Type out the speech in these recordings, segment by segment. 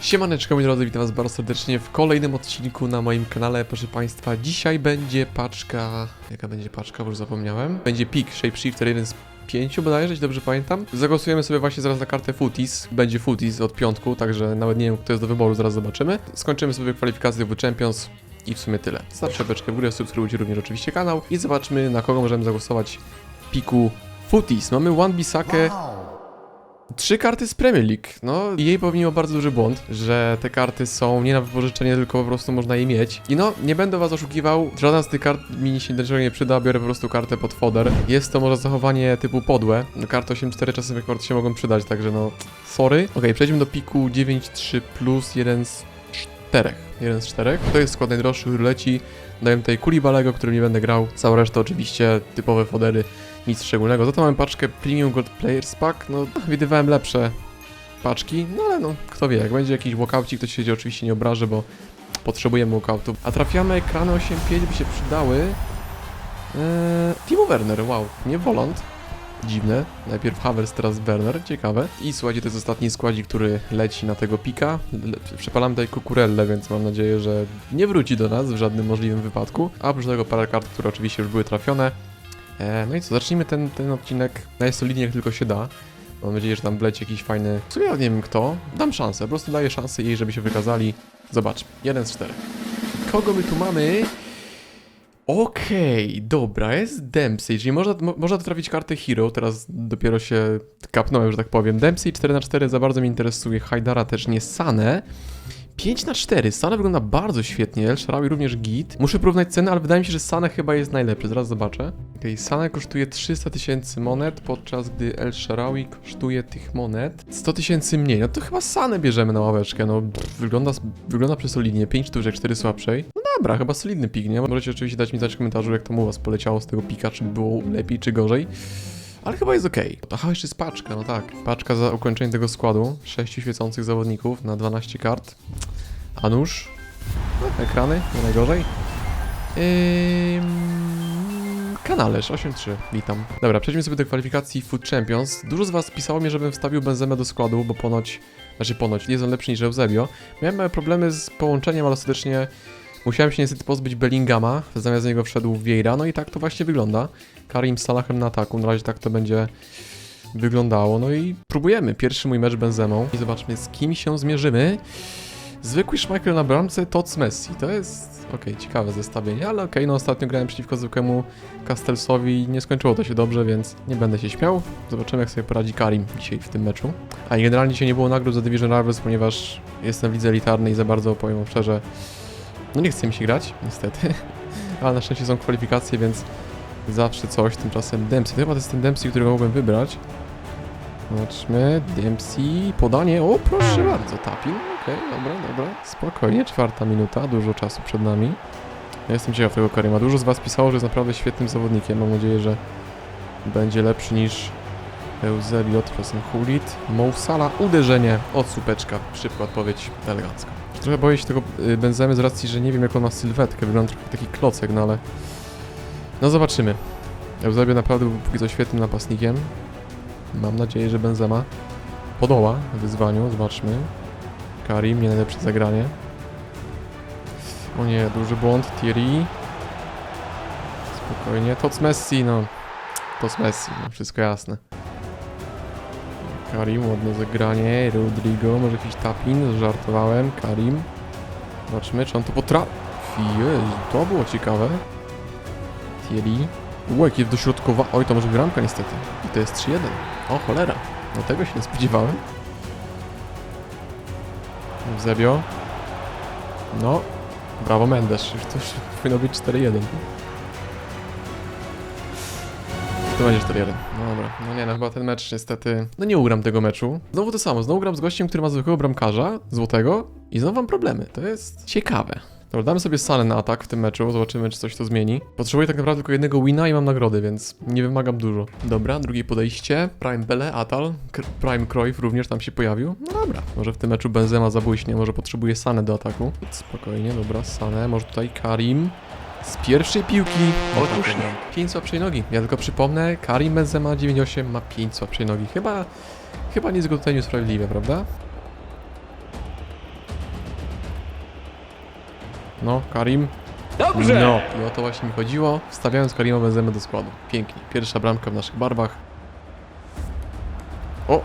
Siemaneczko moi drodzy, witam was bardzo serdecznie w kolejnym odcinku na moim kanale, proszę państwa. Dzisiaj będzie paczka... Jaka będzie paczka, bo już zapomniałem. Będzie pik Shapeshifter 1 z 5 bodajże, jeśli dobrze pamiętam. Zagłosujemy sobie właśnie zaraz na kartę Footies. Będzie Footies od piątku, także nawet nie wiem kto jest do wyboru, zaraz zobaczymy. Skończymy sobie kwalifikację w Champions i w sumie tyle. Zawsze beczkę w górę, subskrybujcie również oczywiście kanał i zobaczmy na kogo możemy zagłosować piku Footies. Mamy One Bisakę... Trzy karty z Premier League. No, jej popełniło bardzo duży błąd, że te karty są nie na wypożyczenie, tylko po prostu można je mieć. I no, nie będę was oszukiwał, żadna z tych kart mi się niczego nie przyda, biorę po prostu kartę pod foder. Jest to może zachowanie typu podłe. Karty 8-4 czasem się mogą przydać, także no, sorry. Okej, przejdźmy do piku 9-3 plus 1 z 4. 1 z 4. To jest skład najdroższy, który leci. Daję tutaj Kulibalego, którym nie będę grał. Cała reszta oczywiście typowe fodery nic szczególnego. Za to mamy paczkę Premium Gold Players Pack. No, widywałem lepsze paczki, no ale no, kto wie, jak będzie jakiś walkoucik, to się oczywiście nie obrażę, bo potrzebujemy walkoutu. A trafiamy ekrany 8.5 by się przydały. Eee, Timo Werner, wow, nie Volant. Dziwne. Najpierw Havers, teraz Werner, ciekawe. I słuchajcie, to jest ostatni składzik, który leci na tego pika. Le- Przepalam tutaj kukurellę, więc mam nadzieję, że nie wróci do nas w żadnym możliwym wypadku. A oprócz tego parę kart, które oczywiście już były trafione. E, no i co, zacznijmy ten, ten odcinek najsolidniej jak tylko się da. Mam nadzieję, że tam wleci jakiś fajny... W sumie ja nie wiem kto. Dam szansę, po prostu daję szansę jej, żeby się wykazali. Zobaczmy. Jeden z czterech. Kogo my tu mamy? Okej, dobra, jest Dempsey, czyli można, mo, można trafić kartę Hero, teraz dopiero się kapnąłem, że tak powiem. Dempsey 4 na 4 za bardzo mnie interesuje, Hajdara też nie, Sane 5 na 4 Sane wygląda bardzo świetnie, El Sharawi również git. Muszę porównać cenę, ale wydaje mi się, że Sane chyba jest najlepszy, zaraz zobaczę. Okej, Sane kosztuje 300 tysięcy monet, podczas gdy El Sharawi kosztuje tych monet 100 tysięcy mniej. No to chyba Sane bierzemy na ławeczkę, no pff, wygląda, wygląda przesolidnie, 5 sztuczek, 4 słabszej. No dobra, chyba solidny pik, nie? Możecie oczywiście dać mi znać w komentarzu, jak tam u was poleciało z tego pika, czy było lepiej, czy gorzej. Ale chyba jest okej. Aha, jeszcze jest paczka, no tak. Paczka za ukończenie tego składu. 6 świecących zawodników na 12 kart. A nóż? Ekrany, nie najgorzej. Ym... Kanalerz 8-3, witam. Dobra, przejdźmy sobie do kwalifikacji Food Champions. Dużo z was pisało mnie, żebym wstawił Benzemę do składu, bo ponoć, znaczy ponoć, jest on lepszy niż Eusebio. Miałem problemy z połączeniem, ale ostatecznie musiałem się niestety pozbyć Bellingama, zamiast niego wszedł Vieira, no i tak to właśnie wygląda. Karim z Salahem na ataku, na razie tak to będzie wyglądało. No i próbujemy. Pierwszy mój mecz Benzemą i zobaczmy z kim się zmierzymy. Zwykły Schmeichel na bramce, Tots Messi. To jest, okej, ciekawe zestawienie, ale okej, no ostatnio grałem przeciwko zwykłemu Castelsowi i nie skończyło to się dobrze, więc nie będę się śmiał. Zobaczymy jak sobie poradzi Karim dzisiaj w tym meczu. A generalnie dzisiaj nie było nagród za Division Rivals, ponieważ jestem w lidze i za bardzo, powiem wam szczerze, no nie chce mi się grać, niestety. Ale na szczęście są kwalifikacje, więc zawsze coś. Tymczasem Dempsey. To chyba to jest ten Dempsey, którego mogłem wybrać. Zobaczmy. Dempsey. Podanie. O, proszę bardzo. Tapping. Okej, dobra, dobra. Spokojnie. Czwarta minuta. Dużo czasu przed nami. Ja jestem ciekaw tego Karima. Dużo z Was pisało, że jest naprawdę świetnym zawodnikiem. Mam nadzieję, że będzie lepszy niż Eusebio, czasem Hulit. Mousala. Uderzenie od słupeczka. Szybka odpowiedź. Elegancko. Trochę boję się tego y, Benzemy z racji, że nie wiem jak on ma sylwetkę. Wygląda trochę taki klocek, no ale... No zobaczymy. Eusebio naprawdę był póki co świetnym napastnikiem. Mam nadzieję, że Benzema podoła wyzwaniu. Zobaczmy. Karim, nie najlepsze zagranie. O nie, duży błąd. Thierry. Spokojnie. Tots Messi, no. Tots Messi, no wszystko jasne. Karim, ładne zagranie. Rodrigo, może jakiś tapin. Żartowałem. Karim. Zobaczmy, czy on to potrafi. Jezu, to było ciekawe. Thierry. U, jakie dośrodkowa... Oj, to może bramka niestety. I to jest 3-1. O, cholera. No tego się nie spodziewałem. Zebio. No. Brawo Mendes. Już to już powinno być 4-1. Będzie 4-1. No dobra. No nie, no chyba ten mecz niestety... No nie ugram tego meczu. Znowu to samo. Znowu gram z gościem, który ma zwykłego bramkarza, złotego i znowu mam problemy. To jest ciekawe. Dobra, damy sobie salę na atak w tym meczu, zobaczymy czy coś to zmieni. Potrzebuję tak naprawdę tylko jednego wina i mam nagrody, więc nie wymagam dużo. Dobra, drugie podejście. Prime Bele, Atal, K Prime Cruyff również tam się pojawił. No dobra, może w tym meczu Benzema zabójśnie, może potrzebuje Sanę do ataku. Spokojnie, dobra, Sanę, może tutaj Karim. Z pierwszej piłki. Otóż nie. 5 słabszej nogi. Ja tylko przypomnę, Karim Benzema 9.8 ma 5 słabszej nogi. Chyba, chyba nic go tutaj nie usprawiedliwia, prawda? No, Karim. Dobrze! No, i o to właśnie mi chodziło, wstawiając Karima Benzemę do składu. Pięknie. Pierwsza bramka w naszych barwach. O!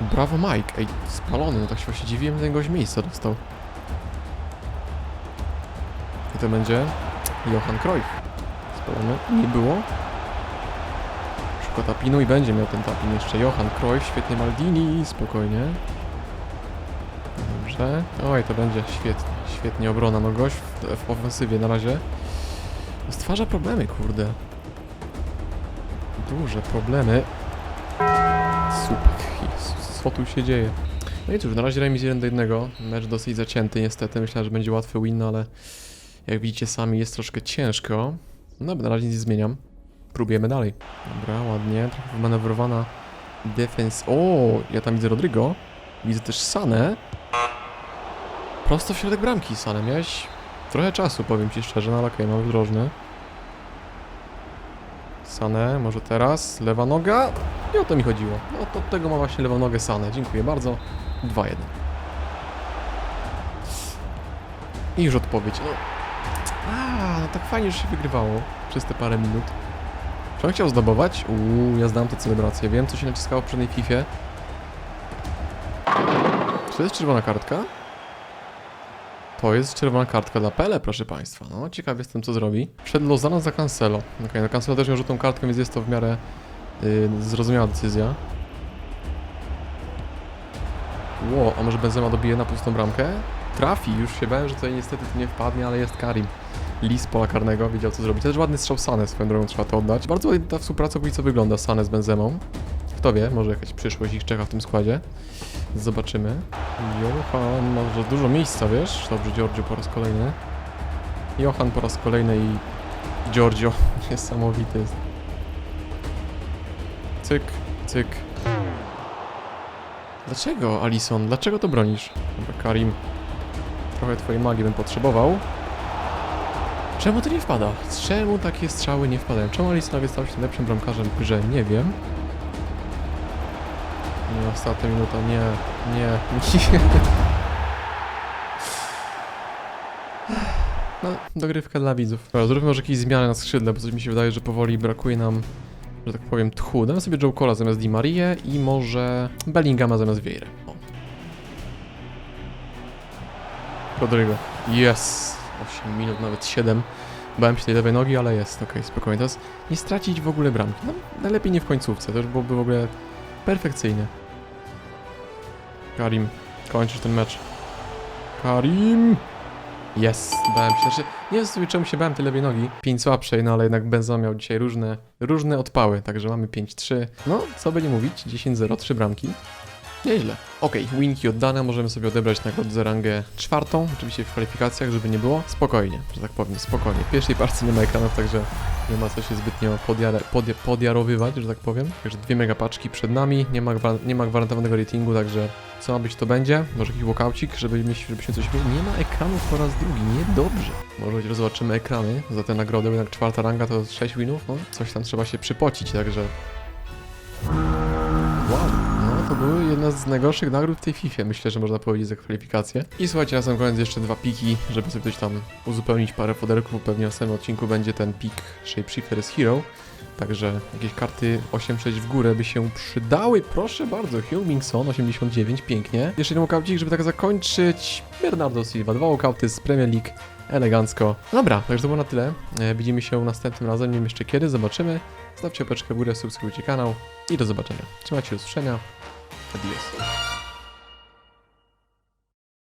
Brawo Mike. Ej, spalony, no tak się właśnie dziwiłem, że ten gość miejsca dostał. I to będzie Johan Cruyff. Spalony. Nie było. Szuka tapinu i będzie miał ten tapin jeszcze. Johan Cruyff, świetnie Maldini, spokojnie. Dobrze. Oj, to będzie świetnie. Świetnie obrona, no gość w, w ofensywie na razie. Stwarza problemy, kurde. Duże problemy. Super. Co tu się dzieje? No i cóż, na razie remis 1 do 1. Mecz dosyć zacięty niestety. Myślałem, że będzie łatwy win, no ale jak widzicie sami jest troszkę ciężko. No na razie nic nie zmieniam. Próbujemy dalej. Dobra, ładnie. Trochę wymanewrowana defens. O, ja tam widzę Rodrigo. Widzę też Sanę. Prosto w środek bramki, Sanę. Miałeś trochę czasu, powiem ci szczerze, no ale okej, mamy drożny. Sanę, może teraz. Lewa noga. I o to mi chodziło. No to tego ma właśnie lewą nogę Sanę. Dziękuję bardzo. 2-1. I już odpowiedź. No. Tak fajnie, że się wygrywało przez te parę minut. Czy on chciał zdobować? Uuu, ja znam tę celebrację. Wiem, co się naciskało w poprzedniej Fifie. Czy to jest czerwona kartka? To jest czerwona kartka dla Pele, proszę Państwa. No, ciekaw jestem, co zrobi. Przed Lozano za Cancelo. Okej, no Cancelo też miał żółtą kartkę, więc jest to w miarę yy, zrozumiała decyzja. Ło, a może Benzema dobije na pustą bramkę? Trafi, już się bałem, że tutaj niestety to nie wpadnie, ale jest Karim. Lis pola karnego, wiedział co zrobić. Też ładny strzał Sane, swoją drogą trzeba to oddać. Bardzo ta współpraca póki co wygląda Sane z Benzemą. Kto wie, może jakaś przyszłość ich czeka w tym składzie. Zobaczymy. Johan ma za dużo miejsca, wiesz? Dobrze, Giorgio po raz kolejny. Johan po raz kolejny i Giorgio. Niesamowity. Cyk, cyk. Dlaczego, Alison? Dlaczego to bronisz? Dobra, Karim. Trochę twojej magii bym potrzebował. Czemu to nie wpada? Czemu takie strzały nie wpadają? Czemu Alisonowie stał się lepszym bramkarzem w grze? Nie wiem. Nie, ostatnia minuta, nie, nie, nie. No, dogrywka dla widzów. Dobra, zróbmy może jakieś zmiany na skrzydle, bo coś mi się wydaje, że powoli brakuje nam, że tak powiem, tchu. Damy sobie Joe Cola zamiast Di Marie i może Bellingama zamiast Vieira. Rodrigo. Yes! 8 minut, nawet 7. Bałem się tej lewej nogi, ale jest, okej, spokojnie. Teraz nie stracić w ogóle bramki. No, najlepiej nie w końcówce, to już byłoby w ogóle perfekcyjnie. Karim, kończysz ten mecz. Karim! Jest, bałem się. Znaczy, nie wiem sobie czemu się bałem tej lewej nogi. 5 słabszej, no ale jednak Benzema miał dzisiaj różne, różne odpały, także mamy 5-3. No, co by nie mówić, 10-0, 3 bramki. Nieźle. Okej, winki oddane, możemy sobie odebrać nagrodę rangę czwartą, oczywiście w kwalifikacjach, żeby nie było. Spokojnie, że tak powiem, spokojnie. W pierwszej parce nie ma ekranów, także nie ma co się zbytnio podjare, podja, podjarowywać, że tak powiem. Także dwie megapaczki przed nami, nie ma, nie ma gwarantowanego ratingu, także co ma być to będzie. Może jakiś walkaucik, żebyśmy, żebyśmy coś mieli. Nie ma ekranów po raz drugi, niedobrze. Może że zobaczymy ekrany za tę nagrodę, jednak czwarta ranga to 6 winów, no coś tam trzeba się przypocić, także jedna z najgorszych nagród w tej FIFA, myślę, że można powiedzieć za kwalifikacje. I słuchajcie, na sam koniec jeszcze dwa piki, żeby sobie coś tam uzupełnić parę foderków, pewnie w następnym odcinku będzie ten pik Shapeshifter z Hero. Także jakieś karty 8-6 w górę by się przydały, proszę bardzo. Humingson 89, pięknie. Jeszcze jeden walkoutik, żeby tak zakończyć. Bernardo Silva, dwa walkouty z Premier League, elegancko. Dobra, także to było na tyle. E, Widzimy się następnym razem, nie wiem jeszcze kiedy, zobaczymy. Stawcie opeczkę w górę, subskrybujcie kanał i do zobaczenia. Trzymajcie się, do usłyszenia. Adiós.